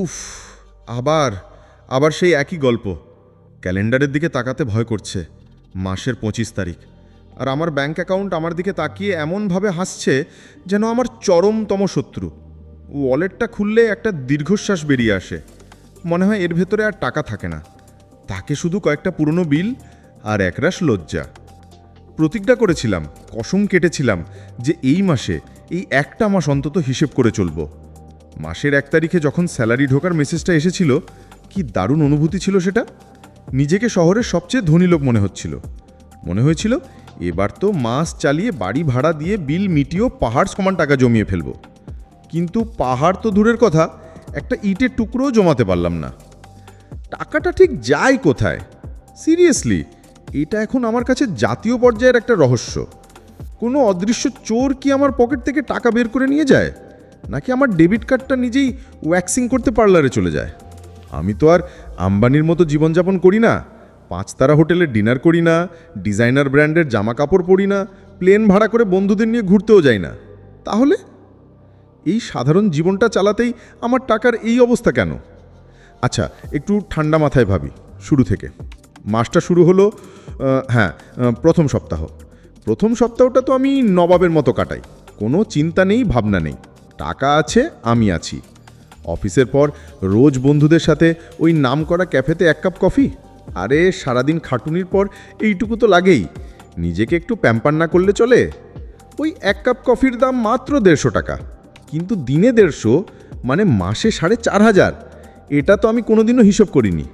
উফ, আবার আবার সেই একই গল্প। ক্যালেন্ডারের দিকে তাকাতে ভয় করছে, মাসের পঁচিশ তারিখ। আর আমার ব্যাঙ্ক অ্যাকাউন্ট আমার দিকে তাকিয়ে এমনভাবে হাসছে যেন আমার চরমতম শত্রু। ওয়ালেটটা খুললে একটা দীর্ঘশ্বাস বেরিয়ে আসে। মনে হয় এর ভেতরে আর টাকা থাকে না। তাকে শুধু কয়েকটা পুরনো বিল আর একরাশ লজ্জা। প্রতিজ্ঞা করেছিলাম, কসম কেটেছিলাম যে এই মাসে, এই একটা মাস অন্তত হিসেব করে চলবো। মাসের এক তারিখে যখন স্যালারি ঢোকার মেসেজটা এসেছিল, কি দারুণ অনুভূতি ছিল সেটা? নিজেকে শহরের সবচেয়ে ধনী লোক মনে হচ্ছিল। মনে হয়েছিল, এবার তো মাস চালিয়ে বাড়ি ভাড়া দিয়ে বিল মিটিয়েও পাহাড় সমান টাকা জমিয়ে ফেলব। কিন্তু পাহাড় তো দূরের কথা, একটা ইটের টুকরোও জমাতে পারলাম না। টাকাটা ঠিক যায় কোথায়? সিরিয়াসলি, এটা এখন আমার কাছে জাতীয় পর্যায়ের একটা রহস্য। কোনো অদৃশ্য চোর কি আমার পকেট থেকে টাকা বের করে নিয়ে যায়? নাকি আমার ডেবিট কার্ডটা নিজেই ওয়্যাক্সিং করতে পার্লারে চলে যায়? আমি তো আর আম্বানির মতো জীবনযাপন করি না। পাঁচতারা হোটেলে ডিনার করি না, ডিজাইনার ব্র্যান্ডের জামা কাপড় পরি না, প্লেন ভাড়া করে বন্ধুদের নিয়ে ঘুরতেও যাই না। তাহলে? এই সাধারণ জীবনটা চালাতেই আমার টাকার এই অবস্থা কেন? আচ্ছা একটু ঠান্ডা মাথায় ভাবি, শুরু থেকে। মাসটা শুরু হলো হ্যাঁ প্রথম সপ্তাহ। প্রথম সপ্তাহটা তো আমি নবাবের মতো কাটাই। কোনো চিন্তা নেই, ভাবনা নেই। টাকা আছে, আমি আছি। অফিসের পর রোজ বন্ধুদের সাথে ওই নামকরা ক্যাফেতে এক কাপ কফি? আরে, সারাদিন খাটুনির পর এইটুকু তো লাগেই। নিজেকে একটু প্যাম্পার না করলে চলে? ওই এক কাপ কফির দাম মাত্র দেড়শো টাকা। কিন্তু দিনে দেড়শো মানে মাসে সাড়ে চার হাজার। এটা তো আমি কোনোদিনও হিসেব করিনি।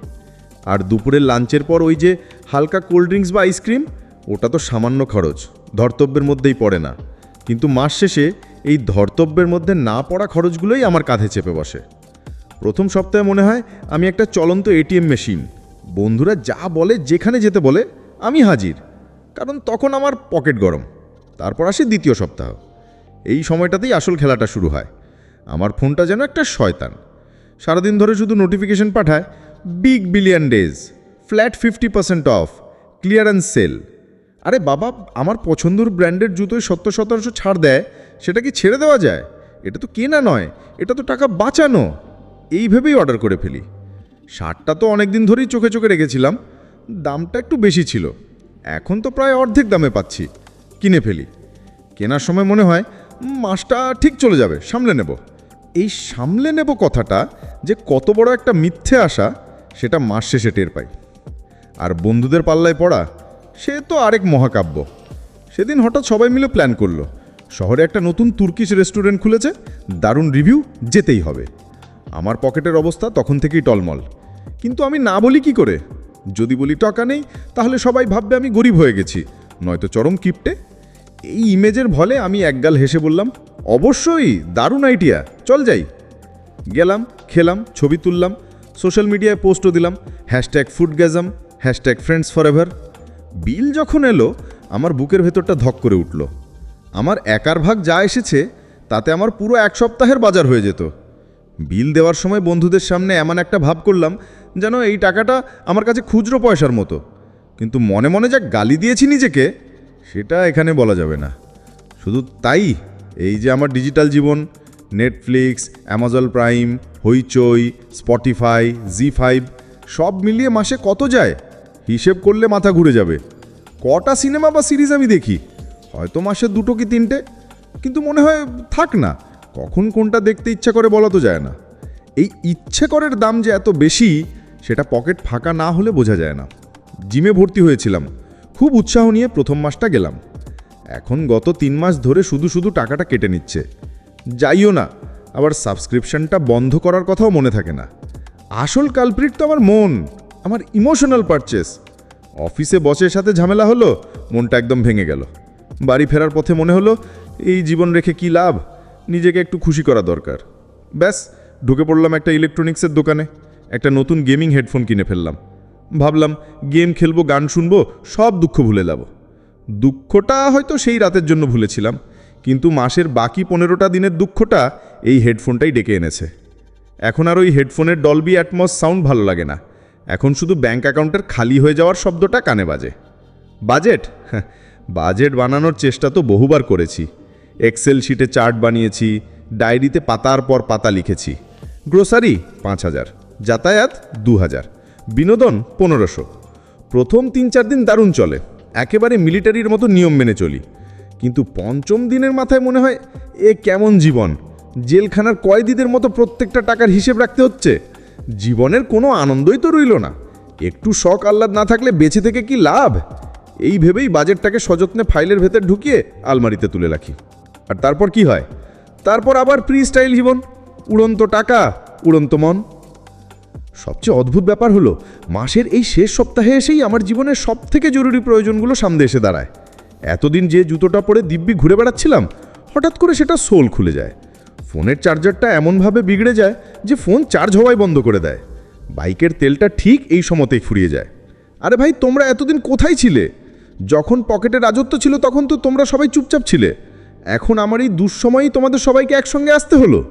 আর দুপুরের লাঞ্চের পর ওই যে হালকা কোল্ড ড্রিঙ্কস বা আইসক্রিম, ওটা তো সামান্য খরচ। ধর্তব্যের মধ্যেই পড়ে না। কিন্তু মাস শেষে এই ধর্তব্যের মধ্যে না পড়া খরচগুলোই আমার কাঁধে চেপে বসে। প্রথম সপ্তাহে মনে হয় আমি একটা চলন্ত এটিএম মেশিন। বন্ধুরা যা বলে, যেখানে যেতে বলে, আমি হাজির। কারণ তখন আমার পকেট গরম। তারপর আসে দ্বিতীয় সপ্তাহ। এই সময়টাতেই আসল খেলাটা শুরু হয়। আমার ফোনটা যেন একটা শয়তান। সারাদিন ধরে শুধু নোটিফিকেশন পাঠায় big billion days flat fifty percent off clearance sale আরে বাবা, আমার পছন্দর ব্র্যান্ডের জুতোয় সত্তর শতাংশ ছাড় দেয়, সেটা কি ছেড়ে দেওয়া যায়? এটা তো কেনা নয়, এটা তো টাকা বাঁচানো। এই ভেবেই অর্ডার করে ফেলি। শার্টটা তো অনেক দিন ধরেই চোখে চোখে রেখেছিলাম, দামটা একটু বেশি ছিল। এখন তো প্রায় অর্ধেক দামে পাচ্ছি, কিনে ফেলি। কেনার সময় মনে হয় মাসটা ঠিক চলে যাবে, সামলে নেব। এই সামলে নেব কথাটা যে কত বড় একটা মিথ্যে আসা সেটা মাস শেষে টের পাই। আর বন্ধুদের পাল্লায় পড়া সে তো আরেক মহাকাব্য। সেদিন হঠাৎ সবাই মিলে প্ল্যান করল। শহরে একটা নতুন তুর্কিশ রেস্টুরেন্ট খুলেছে, দারুণ রিভিউ যেতেই হবে। আমার পকেটের অবস্থা তখন থেকেই টলমল। কিন্তু আমি না বলি কি করে? যদি বলি টাকা নেই, তাহলে সবাই ভাববে আমি গরিব হয়ে গেছি, নয়তো চরম কিপটে। এই ইমেজের ভলে আমি একগাল হেসে বললাম, অবশ্যই, দারুণ আইডিয়া চল যাই। গেলাম, খেলাম, ছবি তুললাম সোশ্যাল মিডিয়ায় পোস্টও দিলাম হ্যাশট্যাগ ফুড গ্যাজাম hashtag friends for ever bill যখন এলো, আমার বুকের ভেতরটা ধক করে উঠল। আমার একার ভাগ যা এসেছে, তাতে আমার পুরো এক সপ্তাহের বাজার হয়ে যেত। বিল দেওয়ার সময় বন্ধুদের সামনে এমন একটা ভাব করলাম, যেন এই টাকাটা আমার কাছে খুচরো পয়সার মতো। কিন্তু মনে মনে যা গালি দিয়েছি নিজেকে, সেটা এখানে বলা যাবে না। শুধু তাই, এই যে আমার ডিজিটাল জীবন Netflix Amazon Prime Hoichoi Spotify Zee five সব মিলিয়ে মাসে কত যায়? হিসেব করলে মাথা ঘুরে যাবে। কটা সিনেমা বা সিরিজ আমি দেখি? হয়তো মাসে দুটো কি তিনটে? কিন্তু মনে হয় থাক না, কখন কোনটা দেখতে ইচ্ছা করে বলা তো যায় না। এই ইচ্ছে করের দাম যে এত বেশি, সেটা পকেট ফাঁকা না হলে বোঝা যায় না। জিমে ভর্তি হয়েছিলাম, খুব উৎসাহ নিয়ে প্রথম মাসটা গেলাম। এখন গত তিন মাস ধরে শুধু শুধু টাকাটা কেটে নিচ্ছে। যাইও না, আবার সাবস্ক্রিপশনটা বন্ধ করার কথাও মনে থাকে না। আসল কালপ্রিট তো আমার মন, আমার ইমোশনাল পারচেস অফিসে বসের সাথে ঝামেলা হলো, মনটা একদম ভেঙে গেল। বাড়ি ফেরার পথে মনে হলো, এই জীবন রেখে কি লাভ? নিজেকে একটু খুশি করা দরকার। ব্যাস, ঢুকে পড়লাম একটা ইলেকট্রনিক্সের দোকানে। একটা নতুন গেমিং হেডফোন কিনে ফেললাম। ভাবলাম, গেম খেলব, গান শুনব, সব দুঃখ ভুলে যাব। দুঃখটা হয়তো সেই রাতের জন্য ভুলেছিলাম, কিন্তু মাসের বাকি পনেরোটা দিনের দুঃখটা এই হেডফোনটাই ডেকে এনেছে। এখন আর ওই হেডফোনের ডলবি অ্যাটমস সাউন্ড ভালো লাগে না। এখন শুধু ব্যাঙ্ক অ্যাকাউন্টের খালি হয়ে যাওয়ার শব্দটা কানে বাজে। বাজেট? হ্যাঁ, বাজেট বানানোর চেষ্টা তো বহুবার করেছি। এক্সেল শিটে চার্ট বানিয়েছি ডায়েরিতে পাতার পর পাতা লিখেছি। গ্রোসারি পাঁচ হাজার যাতায়াত দু হাজার বিনোদন পনেরোশো। প্রথম তিন চার দিন দারুণ চলে একেবারে মিলিটারির মতো নিয়ম মেনে চলি। কিন্তু পঞ্চম দিনের মাথায় মনে হয় এ কেমন জীবন? জেলখানার কয়েদিদের মতো প্রত্যেকটা টাকার হিসেব রাখতে হচ্ছে? জীবনের কোনো আনন্দই তো রইল না। একটু শখ আহ্লাদ না থাকলে বেঁচে থেকে কি লাভ? এই ভেবেই বাজেটটাকে সযত্নে ফাইলের ভেতর ঢুকিয়ে আলমারিতে তুলে রাখি। আর তারপর কি হয়? তারপর আবার ফ্রি স্টাইল জীবন উড়ন্ত টাকা, উড়ন্ত মন। সবচেয়ে অদ্ভুত ব্যাপার হলো, মাসের এই শেষ সপ্তাহে এসেই আমার জীবনের সব থেকে জরুরি প্রয়োজনগুলো সামনে এসে দাঁড়ায়। এতদিন যে জুতোটা পরে দিব্যি ঘুরে বেড়াচ্ছিলাম, হঠাৎ করে সেটা সোল খুলে যায়। ফোনের চার্জারটা এমনভাবে বিগড়ে যায় যে ফোন চার্জ হওয়াই বন্ধ করে দেয়। বাইকের তেলটা ঠিক এই সময়তেই ফুরিয়ে যায়। আরে ভাই, তোমরা এতদিন কোথায় ছিলে? যখন পকেটে রাজত্ব ছিল তখন তো তোমরা সবাই চুপচাপ ছিলে। এখন আমার এই দুঃসময়েই তোমাদের সবাইকে একসঙ্গে আসতে হলো।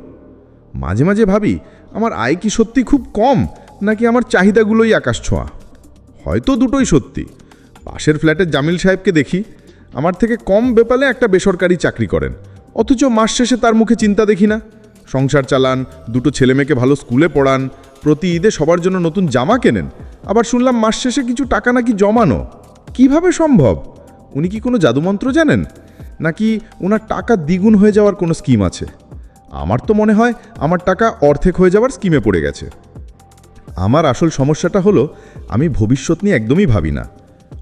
মাঝে মাঝে ভাবি, আমার আয় কি সত্যি খুব কম, নাকি আমার চাহিদাগুলোই আকাশ ছোঁয়া? হয়তো দুটোই সত্যি। পাশের ফ্ল্যাটের জামিল সাহেবকে দেখি। আমার থেকে কম বেপালে একটা বেসরকারি চাকরি করেন। অথচ মাস শেষে তার মুখে চিন্তা দেখি না। সংসার চালান, দুটো ছেলেমেয়েকে ভালো স্কুলে পড়ান, প্রতি ঈদে সবার জন্য নতুন জামা কেনেন। আবার শুনলাম মাস শেষে কিছু টাকা নাকি জমানো। কীভাবে সম্ভব? উনি কি কোনো জাদুমন্ত্র জানেন? নাকি ওনার টাকা দ্বিগুণ হয়ে যাওয়ার কোনো স্কিম আছে? আমার তো মনে হয় আমার টাকা অর্ধেক হয়ে যাওয়ার স্কিমে পড়ে গেছে। আমার আসল সমস্যাটা হলো, আমি ভবিষ্যৎ নিয়ে একদমই ভাবি না।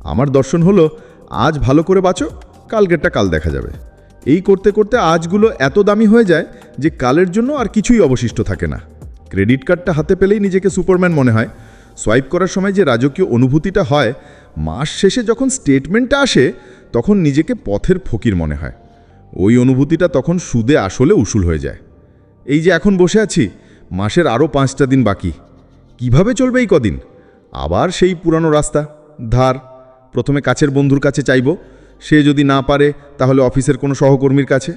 আমার দর্শন হলো, আজ ভালো করে বাঁচো, কালকেরটা কাল দেখা যাবে। এই করতে করতে আজগুলো এত দামি হয়ে যায় যে কালের জন্য আর কিছুই অবশিষ্ট থাকে না। ক্রেডিট কার্ডটা হাতে পেলেই নিজেকে সুপারম্যান মনে হয়। সোয়াইপ করার সময় যে রাজকীয় অনুভূতিটা হয়, মাস শেষে যখন স্টেটমেন্টটা আসে, তখন নিজেকে পথের ফকির মনে হয়। ওই অনুভূতিটা তখন সুদে আসলে উসুল হয়ে যায়। এই যে এখন বসে আছি, মাসের আরও পাঁচটা দিন বাকি। কীভাবে চলবে এই কদিন? আবার সেই পুরানো রাস্তা। ধার। প্রথমে কাছের বন্ধুর কাছে চাইব। সে যদি না পারে, তাহলে অফিসের কোনো সহকর্মীর কাছে।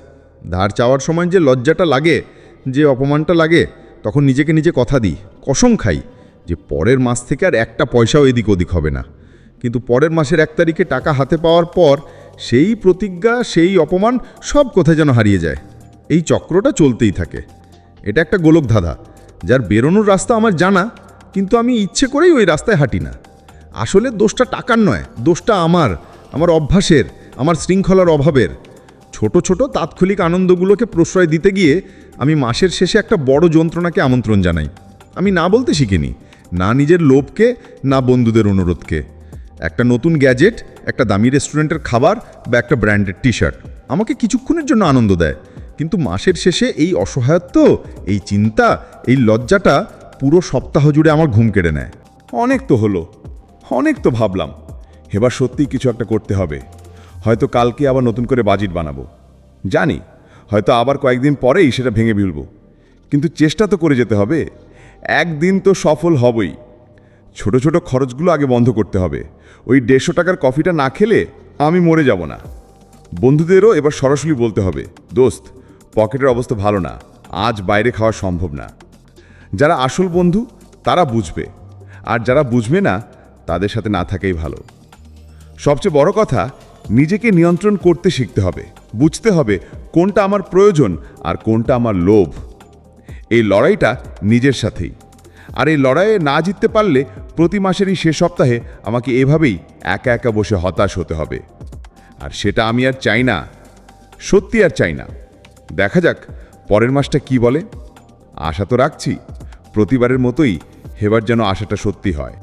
ধার চাওয়ার সময় যে লজ্জাটা লাগে, যে অপমানটা লাগে, তখন নিজেকে নিজে কথা দিই, কসম খাই, যে পরের মাস থেকে আর একটা পয়সাও এদিক ওদিক হবে না। কিন্তু পরের মাসের এক তারিখে টাকা হাতে পাওয়ার পর, সেই প্রতিজ্ঞা, সেই অপমান সব কোথায় যেন হারিয়ে যায়। এই চক্রটা চলতেই থাকে। এটা একটা গোলক ধাঁধা, যার বেরোনোর রাস্তা আমার জানা, কিন্তু আমি ইচ্ছে করেই ওই রাস্তায় হাঁটি না। আসলে দোষটা টাকার নয়, দোষটা আমার। আমার অভ্যাসের, আমার শৃঙ্খলার অভাবের। ছোট ছোট তাৎক্ষণিক আনন্দগুলোকে প্রশ্রয় দিতে গিয়ে আমি মাসের শেষে একটা বড় যন্ত্রণাকে আমন্ত্রণ জানাই। আমি না বলতে শিখিনি, না নিজের লোভকে, না বন্ধুদের অনুরোধকে। একটা নতুন গ্যাজেট, একটা দামি রেস্টুরেন্টের খাবার বা একটা ব্র্যান্ডেড টি শার্ট আমাকে কিছুক্ষণের জন্য আনন্দ দেয়। কিন্তু মাসের শেষে এই অসহায়ত্ব, এই চিন্তা, এই লজ্জাটা পুরো সপ্তাহ জুড়ে আমার ঘুম কেড়ে নেয়। অনেক তো হলো, অনেক তো ভাবলাম। এবার সত্যিই কিছু একটা করতে হবে। হয়তো কালকে আবার নতুন করে বাজেট বানাবো। জানি, হয়তো আবার কয়েকদিন পরেই সেটা ভেঙে ফেলব। কিন্তু চেষ্টা তো করে যেতে হবে। একদিন তো সফল হবই। ছোট ছোট খরচগুলো আগে বন্ধ করতে হবে। ওই দেড়শো টাকার কফিটা না খেলে আমি মরে যাব না। বন্ধুদেরও এবার সরাসরি বলতে হবে, দোস্ত, পকেটের অবস্থা ভালো না। আজ বাইরে খাওয়া সম্ভব না। যারা আসল বন্ধু, তারা বুঝবে। আর যারা বুঝবে না, তাদের সাথে না থাকাই ভালো। সবচেয়ে বড় কথা, নিজেকে নিয়ন্ত্রণ করতে শিখতে হবে। বুঝতে হবে কোনটা আমার প্রয়োজন আর কোনটা আমার লোভ। এই লড়াইটা নিজের সাথেই। আর এই লড়াইয়ে না জিততে পারলে প্রতি মাসেরই শেষ সপ্তাহে আমাকে এভাবেই একা একা বসে হতাশ হতে হবে। আর সেটা আমি আর চাই না। সত্যি আর চাই না। দেখা যাক পরের মাসটা কি বলে। আশা তো রাখছি, প্রতিবারের মতোই হেবার যেন আশাটা সত্যি হয়।